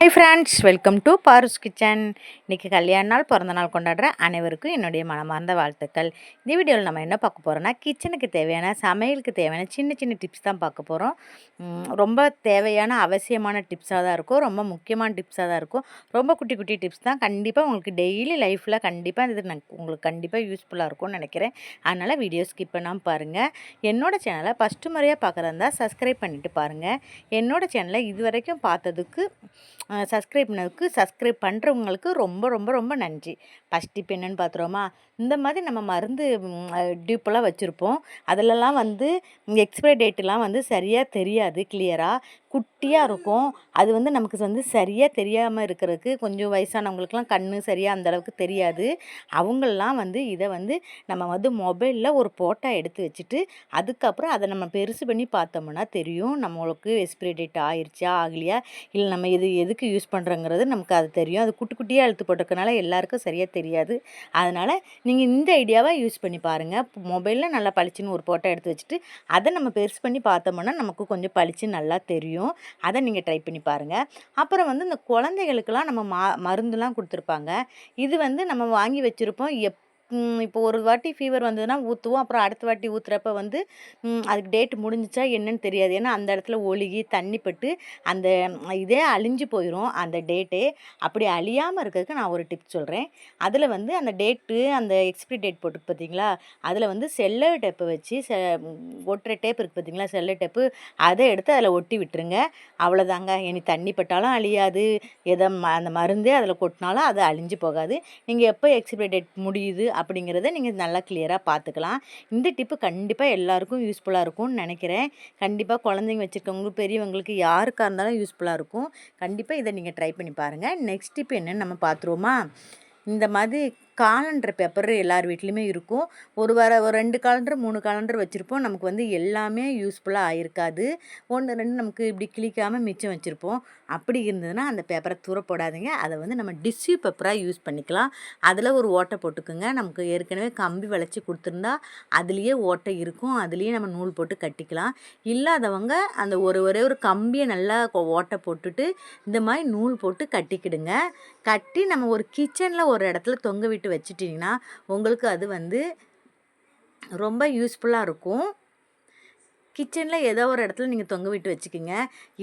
Hi friends welcome to Paru's kitchen இன்றைக்கி கல்யாண நாள் பிறந்த நாள் கொண்டாடுற அனைவருக்கும் என்னுடைய மனமார்ந்த வாழ்த்துக்கள். இந்த வீடியோவில் நம்ம என்ன பார்க்க போகிறோன்னா கிச்சனுக்கு தேவையான சமையலுக்கு தேவையான சின்ன சின்ன டிப்ஸ் தான் பார்க்க போகிறோம் ரொம்ப தேவையான அவசியமான டிப்ஸாக தான் இருக்கும். ரொம்ப முக்கியமான டிப்ஸாக தான் இருக்கும். ரொம்ப குட்டி குட்டி டிப்ஸ் தான் கண்டிப்பாக உங்களுக்கு டெய்லி லைஃப்பில் கண்டிப்பாக இது நான் உங்களுக்கு கண்டிப்பாக யூஸ்ஃபுல்லாக இருக்கும்னு நினைக்கிறேன். அதனால் வீடியோ ஸ்கிப் பண்ணாமல் பாருங்கள் என்னோடய சேனலை ஃபஸ்ட்டு முறையாக பார்க்குறதா சப்ஸ்கிரைப் பண்ணிவிட்டு பாருங்கள் என்னோடய சேனலை இது வரைக்கும் பார்த்ததுக்கு சப்ஸ்கிரைப் பண்ணதுக்கு சப்ஸ்கிரைப் பண்ணுறவங்களுக்கு ரொம்ப ரொம்ப ரொம்ப நன்றி. ஃபஸ்ட் டிப் என்னென்னு பார்த்துருவோமா இந்த மாதிரி நம்ம மருந்து டியூப்பெல்லாம் வச்சுருப்போம். அதிலலாம் வந்து எக்ஸ்பைரி டேட்டெலாம் வந்து சரியாக தெரியாது கிளியராக குட்டியாக இருக்கும். அது வந்து நமக்கு வந்து சரியாக தெரியாமல் இருக்கிறதுக்கு கொஞ்சம் வயசானவங்களுக்குலாம் கண் சரியாக அந்தளவுக்கு தெரியாது. அவங்களெலாம் வந்து இதை வந்து நம்ம வந்து மொபைலில் ஒரு ஃபோட்டோ எடுத்து வச்சுட்டு அதுக்கப்புறம் அதை நம்ம பெருசு பண்ணி பார்த்தோம்னா தெரியும் நம்மளுக்கு எக்ஸ்பிரி டேட் ஆயிடுச்சா ஆகலையா? இல்லை நம்ம இது எதுக்கு யூஸ் பண்ணுறோங்கிறது நமக்கு அது தெரியும். அது குட்டி குட்டியாக எழுத்து போட்டிருக்கனால எல்லாருக்கும் சரியாக தெரியாது. அதனால் நீங்கள் இந்த ஐடியாவை யூஸ் பண்ணி பாருங்கள் மொபைலில் நல்லா பளிச்சுன்னு ஒரு ஃபோட்டோ எடுத்து வச்சுட்டு அதை நம்ம பெருசு பண்ணி பார்த்தோம்னா நமக்கு கொஞ்சம் பளிச்சு நல்லா தெரியும். அதை நீங்கள் ட்ரை பண்ணி பாருங்கள் அப்புறம் வந்து இந்த குழந்தைகளுக்கெல்லாம் நம்ம மா மருந்துலாம் கொடுத்துருப்பாங்க. இது வந்து நம்ம வாங்கி வச்சுருப்போம். எப் இப்போ ஒரு வாட்டி ஃபீவர் வந்ததுன்னா ஊற்றுவோம் அப்புறம் அடுத்த வாட்டி ஊற்றுறப்ப வந்து அதுக்கு டேட் முடிஞ்சிச்சா என்னன்னு தெரியாது. ஏன்னா அந்த இடத்துல ஒழுகி தண்ணி பட்டு அந்த இதே அழிஞ்சு போயிடும் அந்த டேட்டே அப்படி அழியாமல் இருக்கிறதுக்கு நான் ஒரு டிப் சொல்கிறேன் அதில் வந்து அந்த டேட்டு அந்த எக்ஸ்பிரி டேட் போட்டு பார்த்தீங்களா அதில் வந்து செல்லோ டேப்பை வச்சு செ ஒட்டுற டேப் இருக்குது பார்த்தீங்களா செல்ல டேப்பு அதை எடுத்து அதில் ஒட்டி விட்டுருங்க. அவ்வளோதாங்க இனி தண்ணி பட்டாலும் அழியாது. எதை அந்த மருந்தே அதில் கொட்டினாலும் அது அழிஞ்சு போகாது. நீங்கள் எப்போ எக்ஸ்பிரி டேட் முடியுது அப்படிங்கிறத நீங்கள் நல்லா கிளியராக பார்த்துக்கலாம். இந்த டிப்பு கண்டிப்பாக எல்லாருக்கும் யூஸ்ஃபுல்லாக இருக்கும்னு நினைக்கிறேன். கண்டிப்பாக குழந்தைங்க வச்சுருக்கவங்களுக்கு பெரியவங்களுக்கு யாருக்காக இருந்தாலும் யூஸ்ஃபுல்லாக இருக்கும். கண்டிப்பாக இதை நீங்கள் ட்ரை பண்ணி பாருங்கள் நெக்ஸ்ட் டிப் என்னென்னு நம்ம பார்த்துருவோமா? இந்த மாதிரி காலண்டர் பேப்பர் எல்லார் வீட்லேயுமே இருக்கும். ஒரு வார ஒரு ரெண்டு காலண்டர் மூணு காலண்டர் வச்சுருப்போம். நமக்கு வந்து எல்லாமே யூஸ்ஃபுல்லாக ஆயிருக்காது. ஒன்று ரெண்டு நமக்கு இப்படி கிளிக்காமல் மிச்சம் வச்சுருப்போம். அப்படி இருந்ததுன்னா அந்த பேப்பரை தூர போடாதீங்க. அதை வந்து நம்ம டிஷ்யூ பேப்பராக யூஸ் பண்ணிக்கலாம். அதில் ஒரு ஓட்டை போட்டுக்குங்க. நமக்கு ஏற்கனவே கம்பி வளைச்சி கொடுத்துருந்தா அதுலேயே ஓட்டை இருக்கும். அதுலேயே நம்ம நூல் போட்டு கட்டிக்கலாம். இல்லாதவங்க அந்த ஒரு ஒரே ஒரு கம்பியை நல்லா ஓட்டை போட்டுட்டு இந்த மாதிரி நூல் போட்டு கட்டிக்கிடுங்க. கட்டி நம்ம ஒரு கிச்சனில் ஒரு இடத்துல தொங்க விட்டு போட்டு வச்சுட்டிங்கன்னா உங்களுக்கு அது வந்து ரொம்ப யூஸ்ஃபுல்லாக இருக்கும். கிச்சனில் ஏதோ ஒரு இடத்துல நீங்கள் தொங்க விட்டு வச்சுக்கோங்க.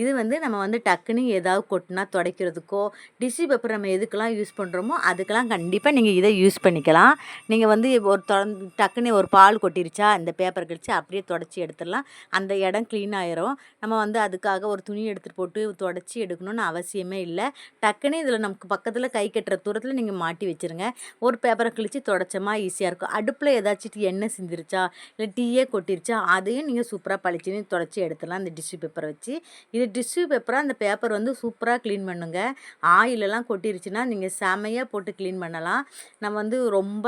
இது வந்து நம்ம வந்து டக்குன்னு ஏதாவது கொட்டினா துடைக்கிறதுக்கோ டிஷ்யூ பேப்பர் நம்ம எதுக்கெல்லாம் யூஸ் பண்ணுறோமோ அதுக்கெல்லாம் கண்டிப்பாக நீங்கள் இதை யூஸ் பண்ணிக்கலாம். நீங்கள் வந்து ஒரு டக்குன்னு ஒரு பால் கொட்டிருச்சா இந்த பேப்பர் கழிச்சு அப்படியே தொடச்சி எடுத்துடலாம். அந்த இடம் க்ளீன் ஆயிரும். நம்ம வந்து அதுக்காக ஒரு துணி எடுத்துகிட்டு போட்டு தொடச்சி எடுக்கணும்னு அவசியமே இல்லை. டக்குன்னு இதில் நமக்கு பக்கத்தில் கை கட்டுற தூரத்தில் நீங்கள் மாட்டி வச்சுருங்க. ஒரு பேப்பரை கிழிச்சு தொடச்சமாக ஈஸியாக இருக்கும். அடுப்பில் ஏதாச்சும் எண்ணெய் சிந்திருச்சா இல்லை டீயே கொட்டிருச்சா அதையும் நீங்கள் சூப்பராக பளிச்சுன்னு தொடச்சி எடுத்துடலாம் அந்த டிஷ்யூ பேப்பரை வச்சு. இது டிஷ்யூ பேப்பராக அந்த பேப்பர் வந்து சூப்பராக க்ளீன் பண்ணுங்க. ஆயிலெல்லாம் கொட்டிருச்சுன்னா நீங்கள் செமையாக போட்டு க்ளீன் பண்ணலாம். நம்ம வந்து ரொம்ப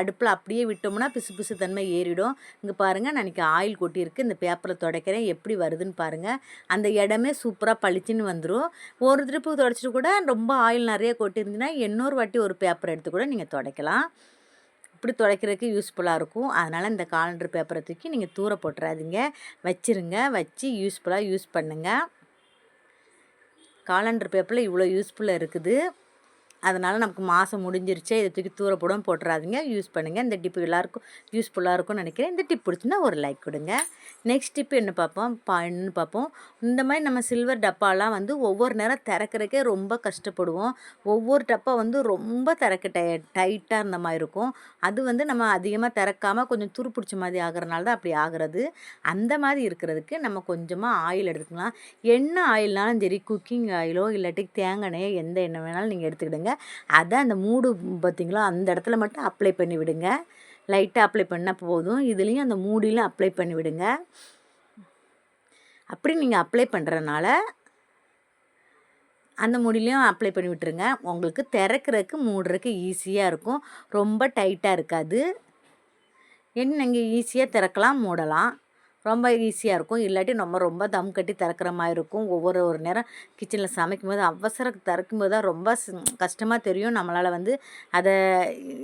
அடுப்பில் அப்படியே விட்டோம்னா பிசு பிசு தன்மை ஏறிடும். இங்கே பாருங்கள் நான் இன்றைக்கி ஆயில் கொட்டியிருக்கு. இந்த பேப்பரை துடைக்கிறேன். எப்படி வருதுன்னு பாருங்கள் அந்த இடமே சூப்பராக பளிச்சுன்னு வந்துடும் ஒரு திருப்பு துடைச்சிட்டு கூட ரொம்ப ஆயில் நிறைய கொட்டிருந்துச்சுன்னா இன்னொரு வாட்டி ஒரு பேப்பர் எடுத்து கூட நீங்கள் துடைக்கலாம். இப்படி துடைக்கிறதுக்கு யூஸ்ஃபுல்லாக இருக்கும். அதனால் இந்த காலண்டர் பேப்பரை தூக்கி நீங்கள் தூர போட்டுறாதீங்க. வச்சுருங்க. வச்சு யூஸ்ஃபுல்லாக யூஸ் பண்ணுங்கள் காலண்டர் பேப்பரில் இவ்வளோ யூஸ்ஃபுல்லாக இருக்குது. அதனால் நமக்கு மாதம் முடிஞ்சிருச்சே. இதை தூக்கி தூர போட்டுறாதீங்க. யூஸ் பண்ணுங்கள் இந்த டிப்பு எல்லாருக்கும் யூஸ்ஃபுல்லாக இருக்கும்னு நினைக்கிறேன். இந்த டிப் பிடிச்சுன்னா ஒரு லைக் கொடுங்க. நெக்ஸ்ட் டிப்பு என்ன பார்ப்போம்? பா என்னன்னு பார்ப்போம். இந்த மாதிரி நம்ம சில்வர் டப்பாலாம் வந்து ஒவ்வொரு நேரம் திறக்கிறக்கே ரொம்ப கஷ்டப்படுவோம். ஒவ்வொரு டப்பா வந்து ரொம்ப திறக்க டை டைட்டாக இருந்த மாதிரி இருக்கும். அது வந்து நம்ம அதிகமாக திறக்காமல் கொஞ்சம் துரு பிடிச்ச மாதிரி ஆகிறனால தான் அப்படி ஆகிறது. அந்த மாதிரி இருக்கிறதுக்கு நம்ம கொஞ்சமாக ஆயில் எடுத்துக்கலாம். என்ன ஆயில்னாலும் சரி குக்கிங் ஆயிலோ இல்லாட்டி தேங்காய் எந்த எண்ணெய் வேணாலும் நீங்கள் எடுத்துக்கிடுங்க. அதை அந்த மூடு பார்த்திங்களா அந்த இடத்துல மட்டும் அப்ளை பண்ணி விடுங்க. லைட்டாக அப்ளை பண்ணால் போதும். இதுலேயும் அந்த மூடிலையும் அப்ளை பண்ணி விடுங்க. அப்படி நீங்கள் அப்ளை பண்ணுறனால அந்த முடிலையும் அப்ளை பண்ணி விட்டுருங்க. உங்களுக்கு திறக்கிறதுக்கு மூடுறதுக்கு ஈஸியாக இருக்கும். ரொம்ப டைட்டாக இருக்காது. என்ன நீங்கள் ஈஸியாக திறக்கலாம் மூடலாம். ரொம்ப ஈஸியாக இருக்கும். இல்லாட்டி நம்ம ரொம்ப தம் கட்டி திறக்கிற மாதிரி இருக்கும். ஒவ்வொரு ஒரு நேரம் கிச்சனில் சமைக்கும் போது அவசர திறக்கும்போது தான் ரொம்ப கஷ்டமாக தெரியும். நம்மளால் வந்து அதை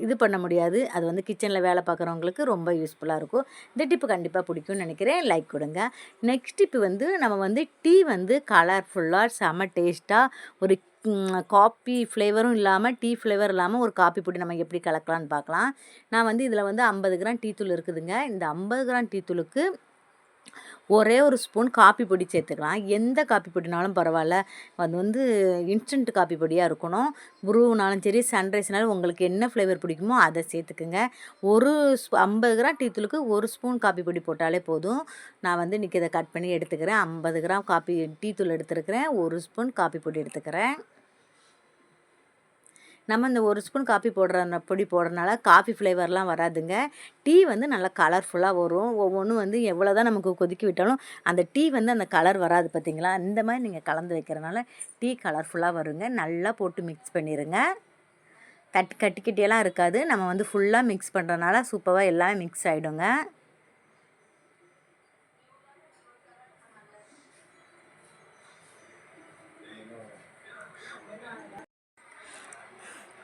இது பண்ண முடியாது. அது வந்து கிச்சனில் வேலை பார்க்குறவங்களுக்கு ரொம்ப யூஸ்ஃபுல்லாக இருக்கும். இந்த டிப்பு கண்டிப்பாக பிடிக்கும்னு நினைக்கிறேன். லைக் கொடுங்க. நெக்ஸ்ட் டிப்பு வந்து நம்ம வந்து டீ வந்து கலர்ஃபுல்லாக செம டேஸ்ட்டாக ஒரு காப்பி ஃப்ளேவரும் இல்லாமல் டீ ஃப்ளேவர் இல்லாமல் ஒரு காப்பி பொடி நம்ம எப்படி கலக்கலான்னு பார்க்கலாம். நான் வந்து இதில் வந்து ஐம்பது கிராம் டீ தூள் இருக்குதுங்க. இந்த ஐம்பது கிராம் டீ தூளுக்கு ஒரே ஒரு ஸ்பூன் காப்பி பொடி சேர்த்துக்கலாம். எந்த காப்பி பொடினாலும் பரவாயில்ல. அது வந்து இன்ஸ்டன்ட் காப்பி பொடியாக இருக்கணும். ப்ரூனாலும் சரி சன்ரைஸ்னாலும் உங்களுக்கு என்ன ஃப்ளேவர் பிடிக்குமோ அதை சேர்த்துக்குங்க. ஒரு ஐம்பது கிராம் டீத்தூளுக்கு ஒரு ஸ்பூன் காப்பி பொடி போட்டாலே போதும். நான் வந்து இன்றைக்கி இதை கட் பண்ணி எடுத்துக்கிறேன். ஐம்பது கிராம் காப்பி டீத்தூள் எடுத்துருக்கிறேன். ஒரு ஸ்பூன் காப்பி பொடி எடுத்துக்கிறேன். நம்ம இந்த ஒரு ஸ்பூன் காஃபி போடுற பொடி போடுறதுனால காஃபி ஃப்ளேவர்லாம் வராதுங்க. டீ வந்து நல்லா கலர்ஃபுல்லாக வரும். ஒவ்வொன்றும் வந்து எவ்வளோ தான் நமக்கு கொதிக்க விட்டாலும் அந்த டீ வந்து அந்த கலர் வராது பார்த்தீங்களா இந்த மாதிரி நீங்கள் கலந்து வைக்கிறனால டீ கலர்ஃபுல்லாக வருங்க. நல்லா போட்டு மிக்ஸ் பண்ணிடுங்க கட் கட்டிக்கிட்டேலாம் இருக்காது. நம்ம வந்து ஃபுல்லாக மிக்ஸ் பண்ணுறதுனால சூப்பராக எல்லாமே மிக்ஸ் ஆகிடுங்க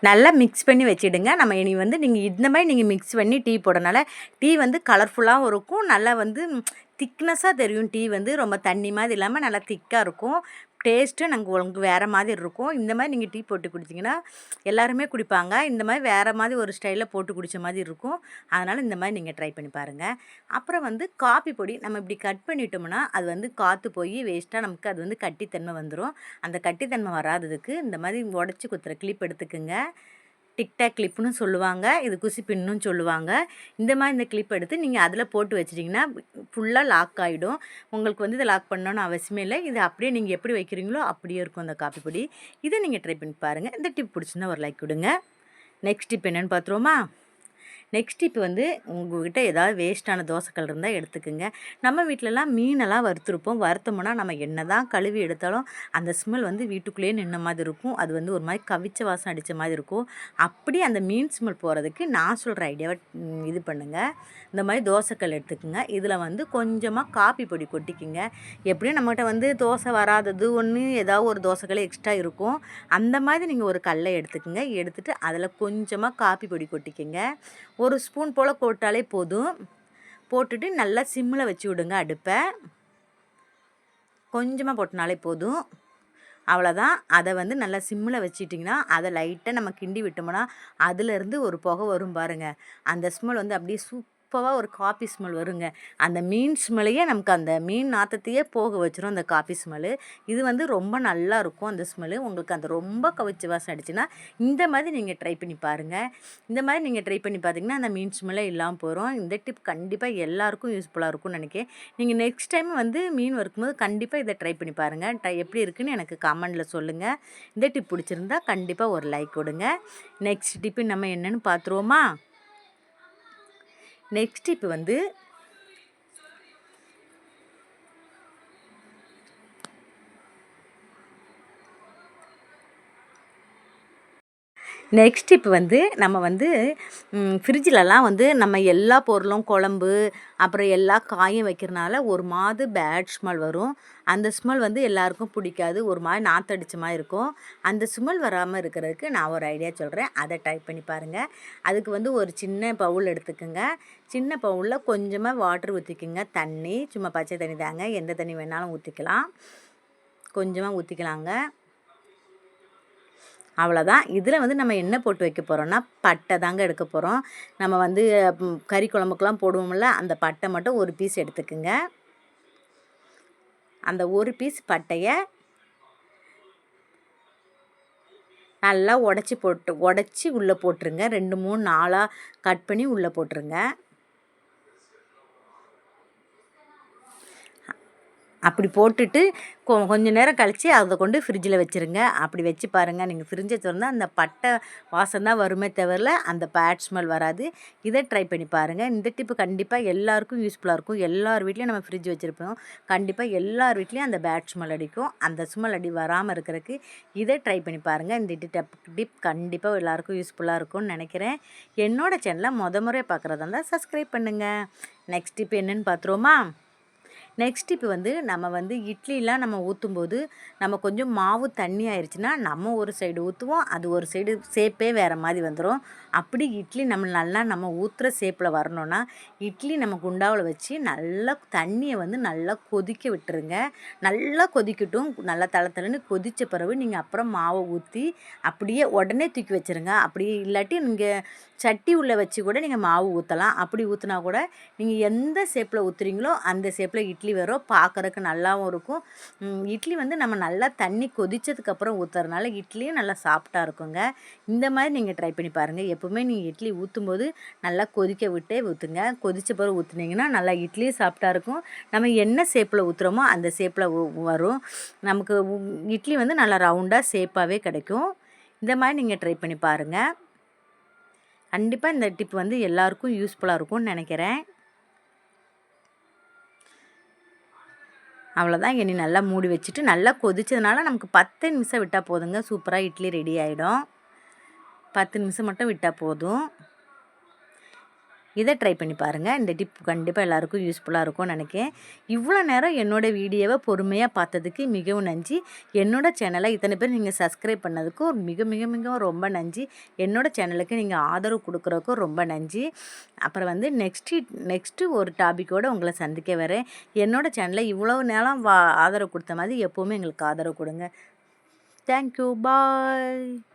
நல்லா மிக்ஸ் பண்ணி வச்சிடுங்க. நம்ம இனி வந்து நீங்கள் இந்த மாதிரி நீங்கள் மிக்ஸ் பண்ணி டீ போடனால டீ வந்து கலர்ஃபுல்லாகவும் இருக்கும். நல்லா வந்து திக்னஸாக தெரியும். டீ வந்து ரொம்ப தண்ணி மாதிரி இல்லாமல் நல்லா திக்காக இருக்கும். டேஸ்ட்டு நாங்கள் உங்களுக்கு வேறு மாதிரி இருக்கும். இந்த மாதிரி நீங்கள் டீ போட்டு குடிச்சிங்கன்னா எல்லாருமே குடிப்பாங்க. இந்த மாதிரி வேறு மாதிரி ஒரு ஸ்டைலில் போட்டு குடித்த மாதிரி இருக்கும். அதனால் இந்த மாதிரி நீங்கள் ட்ரை பண்ணி பாருங்கள் அப்புறம் வந்து காப்பி பொடி நம்ம இப்படி கட் பண்ணிட்டோம்னா அது வந்து காற்று போய் வேஸ்ட்டாக நமக்கு அது வந்து கட்டித்தன்மை வந்துடும் அந்த கட்டித்தன்மை வராததுக்கு இந்த மாதிரி உடச்சி குத்துற கிளிப் எடுத்துக்குங்க. டிக்டாக் கிளிப்புன்னு சொல்லுவாங்க இது குசி பின்னும் சொல்லுவாங்க. இந்த மாதிரி இந்த கிளிப் எடுத்து நீங்கள் அதில் போட்டு வச்சிட்டிங்கன்னா ஃபுல்லாக லாக் ஆகிடும் உங்களுக்கு வந்து இதை லாக் பண்ணணும்னு அவசியமே இல்லை. இது அப்படியே நீங்கள் எப்படி வைக்கிறீங்களோ அப்படியே இருக்கும் அந்த காப்பி பொடி. இதை நீங்கள் ட்ரை பண்ணி பாருங்கள் இந்த டிப் பிடிச்சிருந்தா ஒரு லைக் கொடுங்க. நெக்ஸ்ட் டிப் என்னென்னு பார்த்துருவோமா? நெக்ஸ்ட் இப்போ வந்து உங்கள்கிட்ட ஏதாவது வேஸ்ட்டான தோசைக்கல் இருந்தால் எடுத்துக்கோங்க. நம்ம வீட்டிலலாம் மீனெல்லாம் வறுத்துருப்போம். வறுத்தோம்னா நம்ம என்ன தான் கழுவி எடுத்தாலும் அந்த ஸ்மெல் வந்து வீட்டுக்குள்ளேயே நின்ன மாதிரி இருக்கும். அது வந்து ஒரு மாதிரி கவிச்ச வாசம் அடித்த மாதிரி இருக்கும். அப்படி அந்த மீன் ஸ்மெல் போகிறதுக்கு நான் சொல்கிற ஐடியாவை இது பண்ணுங்கள் இந்த மாதிரி தோசைக்கல் எடுத்துக்கோங்க. இதில் வந்து கொஞ்சமாக காப்பி பொடி கொட்டிக்கிங்க. எப்படியும் நம்மகிட்ட வந்து தோசை வராதது ஒன்று ஏதாவது ஒரு தோசைக்கல் எக்ஸ்ட்ரா இருக்கும். அந்த மாதிரி நீங்கள் ஒரு கல்லை எடுத்துக்கோங்க. எடுத்துகிட்டு அதில் கொஞ்சமாக காப்பி பொடி கொட்டிக்கோங்க. ஒரு ஸ்பூன் போல் போட்டாலே போதும். போட்டுட்டு நல்லா சிம்மில் வச்சு விடுங்க அடுப்பை. கொஞ்சமாக போட்டனாலே போதும். அவ்வளோதான் அதை வந்து நல்லா சிம்மில் வச்சிட்டிங்கன்னா அதை லைட்டாக நம்ம கிண்டி விட்டோம்னா அதுலேருந்து ஒரு புகை வரும் பாருங்கள் அந்த ஸ்மெல் வந்து அப்படியே சூப் சூப்பராக ஒரு காஃபி ஸ்மெல் வருங்க. அந்த மீன் ஸ்மெல்லையே நமக்கு அந்த மீன் நாற்றத்தையே போக வச்சிரும் அந்த காஃபி ஸ்மெல்லு. இது வந்து ரொம்ப நல்லா இருக்கும் அந்த ஸ்மெல்லு. உங்களுக்கு அந்த ரொம்ப கவிச்சு வாசம் அடிச்சுன்னா இந்த மாதிரி நீங்கள் ட்ரை பண்ணி பாருங்கள் இந்த மாதிரி நீங்கள் ட்ரை பண்ணி பார்த்தீங்கன்னா அந்த மீன் ஸ்மெல்லே இல்லாமல் போகிறோம் இந்த டிப் கண்டிப்பாக எல்லாருக்கும் யூஸ்ஃபுல்லாக இருக்கும்னு நினைக்கிறேன். நீங்கள் நெக்ஸ்ட் டைம் வந்து மீன் வறுக்கும்போது கண்டிப்பாக இதை ட்ரை பண்ணி பாருங்கள் ட்ரை எப்படி இருக்குன்னு எனக்கு கமெண்டில் சொல்லுங்கள் இந்த டிப் பிடிச்சிருந்தா கண்டிப்பாக ஒரு லைக் கொடுங்க. நெக்ஸ்ட் டிப்பு நம்ம என்னென்னு பார்த்துருவோமா நெக்ஸ்ட் இப்போ வந்து நெக்ஸ்ட் இப்போ வந்து நம்ம வந்து ஃப்ரிட்ஜிலலாம் வந்து நம்ம எல்லா பொருளும் குழம்பு அப்புறம் எல்லா காயும் வைக்கிறனால ஒரு மாது பேட் ஸ்மெல் வரும். அந்த ஸ்மெல் வந்து எல்லாருக்கும் பிடிக்காது. ஒரு மாதிரி நாற்றடிச்ச மாதிரி இருக்கும். அந்த ஸ்மெல் வராமல் இருக்கிறதுக்கு நான் ஒரு ஐடியா சொல்கிறேன் அதை டைப் பண்ணி பாருங்கள் அதுக்கு வந்து ஒரு சின்ன பவுல் எடுத்துக்கோங்க. சின்ன பவுலில் கொஞ்சமாக வாட்டர் ஊற்றிக்கோங்க தண்ணி சும்மா பச்சை தண்ணி தாங்க. எந்த தண்ணி வேணாலும் ஊற்றிக்கலாம் கொஞ்சமாக ஊற்றிக்கலாங்க அவ்வளோதான் இதில் வந்து நம்ம என்ன போட்டு வைக்க போகிறோம்னா பட்டை தாங்க எடுக்க போகிறோம் நம்ம வந்து கறி குழம்புக்கெலாம் போடுவோம்ல அந்த பட்டை மட்டும் ஒரு பீஸ் எடுத்துக்குங்க. அந்த ஒரு பீஸ் பட்டையை நல்லா உடச்சி போட்டு உடச்சி உள்ளே போட்டுருங்க. ரெண்டு மூணு நாளாக கட் பண்ணி உள்ளே போட்டுருங்க. அப்படி போட்டுட்டு கொ கொஞ்சம் நேரம் கழித்து அதை கொண்டு ஃப்ரிட்ஜில் வச்சுருங்க. அப்படி வச்சு பாருங்கள் நீங்கள் ஃப்ரிட்ஜை திறந்தால் அந்த பட்டை வாசம் தான் வருமே தவிர அந்த பேட் ஸ்மெல் வராது. இதை ட்ரை பண்ணி பாருங்கள் இந்த டிப்பு கண்டிப்பாக எல்லாருக்கும் யூஸ்ஃபுல்லாக இருக்கும். எல்லார் வீட்லேயும் நம்ம ஃப்ரிட்ஜ் வச்சுருப்போம். கண்டிப்பாக எல்லார் வீட்லேயும் அந்த பேட் ஸ்மெல் அடிக்கும். அந்த ஸ்மெல் அடி வராமல் இருக்கிறதுக்கு இதை ட்ரை பண்ணி பாருங்கள் இந்த டிப் டிப் கண்டிப்பாக எல்லாருக்கும் யூஸ்ஃபுல்லாக இருக்கும்னு நினைக்கிறேன். என்னோடய சேனலை முத முறை பார்க்குறதா இருந்தால் சப்ஸ்கிரைப் பண்ணுங்கள் நெக்ஸ்ட் டிப் என்னென்னு பார்த்துருவோமா நெக்ஸ்ட் இப்போ வந்து நம்ம வந்து இட்லிலாம் நம்ம ஊற்றும்போது நம்ம கொஞ்சம் மாவு தண்ணி ஆயிடுச்சுன்னா நம்ம ஒரு சைடு ஊற்றுவோம் அது ஒரு சைடு ஷேப்பே வேறு மாதிரி வந்துடும் அப்படி இட்லி நம்ம நல்லா நம்ம ஊற்றுற ஷேப்பில் வரணும்னா இட்லி நம்ம குண்டாவில் வச்சு நல்லா தண்ணியை வந்து நல்லா கொதிக்க விட்டுருங்க. நல்லா கொதிக்கட்டும். நல்லா தளத்தலன்னு கொதித்த பிறகு நீங்கள் அப்புறம் மாவை ஊற்றி அப்படியே உடனே தூக்கி வச்சுருங்க. அப்படி இல்லாட்டி நீங்கள் சட்டி உள்ளே வச்சு கூட நீங்கள் மாவு ஊற்றலாம் அப்படி ஊற்றினா கூட நீங்கள் எந்த ஷேப்பில் ஊற்றுறீங்களோ அந்த ஷேப்பில் இட்லி இட்லி வரும் பார்க்குறக்கு நல்லாவும் இருக்கும். இட்லி வந்து நம்ம நல்லா தண்ணி கொதித்ததுக்கப்புறம் ஊற்றுறதுனால இட்லியும் நல்லா சாஃப்டாக இருக்குங்க. இந்த மாதிரி நீங்கள் ட்ரை பண்ணி பாருங்கள் எப்போவுமே நீங்கள் இட்லி ஊற்றும் போது நல்லா கொதிக்க விட்டே ஊற்றுங்க கொதித்த பிறகு ஊற்றுனீங்கன்னா நல்லா இட்லியும் சாஃப்டாக இருக்கும். நம்ம என்ன ஷேப்பில் ஊற்றுறோமோ அந்த ஷேப்பில் வரும். நமக்கு இட்லி வந்து நல்லா ரவுண்டாக ஷேப்பாகவே கிடைக்கும். இந்த மாதிரி நீங்கள் ட்ரை பண்ணி பாருங்கள் கண்டிப்பாக இந்த டிப் வந்து எல்லாருக்கும் யூஸ்ஃபுல்லாக இருக்கும்னு நினைக்கிறேன். அவ்வளோதான் இனி நல்லா மூடி வச்சுட்டு நல்லா கொதிச்சதுனால நமக்கு பத்து நிமிஷம் விட்டால் போதுங்க. சூப்பராக இட்லி ரெடி ஆகிடும் பத்து நிமிஷம் மட்டும் விட்டால் போதும். இதை ட்ரை பண்ணி பாருங்கள் இந்த டிப் கண்டிப்பாக எல்லாருக்கும் யூஸ்ஃபுல்லாக இருக்கும்னு நினைக்கிறேன். இவ்வளோ நேரம் என்னோடய வீடியோவை பொறுமையாக பார்த்ததுக்கு மிகவும் நன்றி. என்னோடய சேனலை இத்தனை பேர் நீங்கள் சப்ஸ்கிரைப் பண்ணதுக்கும் மிக மிக மிக ரொம்ப நன்றி. என்னோடய சேனலுக்கு நீங்கள் ஆதரவு கொடுக்குறதுக்கும் ரொம்ப நன்றி. அப்புறம் வந்து நெக்ஸ்ட்டு நெக்ஸ்ட்டு ஒரு டாபிக்கோடு உங்களை சந்திக்க வரேன். என்னோடய சேனலை இவ்வளோ நேரம் வா ஆதரவு கொடுத்த மாதிரி எப்போவுமே எங்களுக்கு ஆதரவு கொடுங்க. Thank you bye